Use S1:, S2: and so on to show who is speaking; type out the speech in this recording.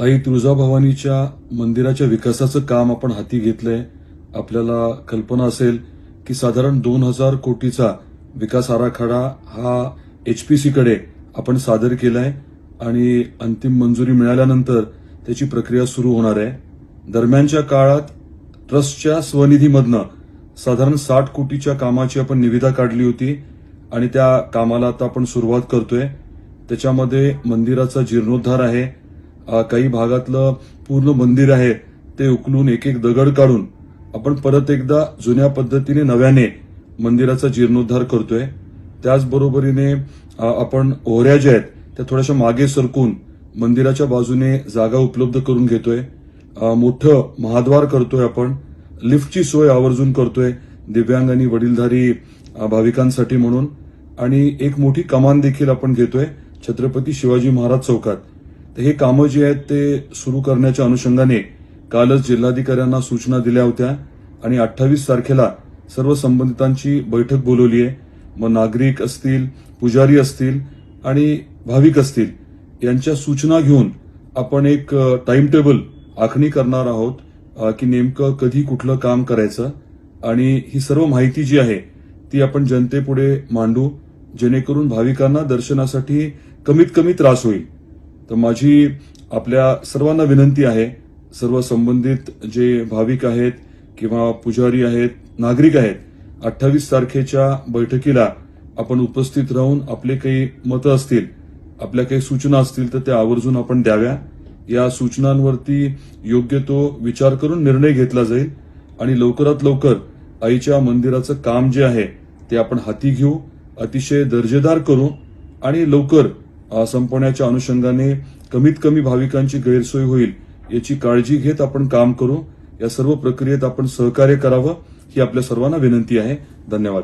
S1: आई तुळजाभवानीच्या मंदिराच्या विकासाचं काम आपण हाती घेतलंय. आपल्याला कल्पना असेल की साधारण दोन हजार कोटीचा विकास आराखडा हा एचपीसीकडे आपण सादर केलाय आणि अंतिम मंजुरी मिळाल्यानंतर त्याची प्रक्रिया सुरू होणार आहे. दरम्यानच्या काळात ट्रस्टच्या स्वनिधीमधनं साधारण साठ कोटीच्या कामाची आपण निविदा काढली होती आणि त्या कामाला आता आपण सुरुवात करतोय. त्याच्यामध्ये मंदिराचा जीर्णोद्धार आहे. काही भागातलं पूर्ण मंदिर आहे ते उकलून एक एक दगड काढून आपण परत एकदा जुन्या पद्धतीने नव्याने मंदिराचा जीर्णोद्धार करतोय. त्याचबरोबरीने आपण ओहऱ्या ज्या आहेत त्या थोड्याशा मागे सरकून मंदिराच्या बाजूने जागा उपलब्ध करून घेतोय. मोठं महाद्वार करतोय आपण. लिफ्टची सोय आवर्जून करतोय दिव्यांग आणि वडीलधारी भाविकांसाठी म्हणून. आणि एक मोठी कमान देखील आपण घेतोय छत्रपती शिवाजी महाराज चौकात. तर हे कामं जी आहेत ते सुरू करण्याच्या अनुषंगाने कालच जिल्हाधिकाऱ्यांना सूचना दिल्या होत्या आणि अठ्ठावीस तारखेला सर्व संबंधितांची बैठक बोलवली आहे. मग नागरिक असतील पुजारी असतील आणि भाविक असतील यांच्या सूचना घेऊन आपण एक टाइम टेबल आखणी करणार आहोत की नेमकं कधी कुठलं काम करायचं आणि ही सर्व माहिती जी आहे ती आपण जनतेपुढे मांडू जेणेकरून भाविकांना दर्शनासाठी कमीत कमी त्रास होईल. तर माझी आपल्या सर्वांना विनंती आहे सर्व संबंधित जे भाविक आहेत किंवा पुजारी आहेत नागरिक आहेत अठ्ठावीस तारखेच्या बैठकीला आपण उपस्थित राहून आपले काही मतं असतील आपल्या काही सूचना असतील तर त्या आवर्जून आपण द्याव्या. या सूचनांवरती योग्य तो विचार करून निर्णय घेतला जाईल आणि लवकरात लवकर आईच्या मंदिराचं काम जे आहे ते आपण हाती घेऊ अतिशय दर्जेदार करू आणि लवकर संपवण्याच्या अनुषंगाने कमीत कमी भाविकांची गैरसोय होईल याची काळजी घेत आपण काम करू. या सर्व प्रक्रियेत आपण सहकार्य करावं ही आपल्या सर्वांना विनंती आहे. धन्यवाद.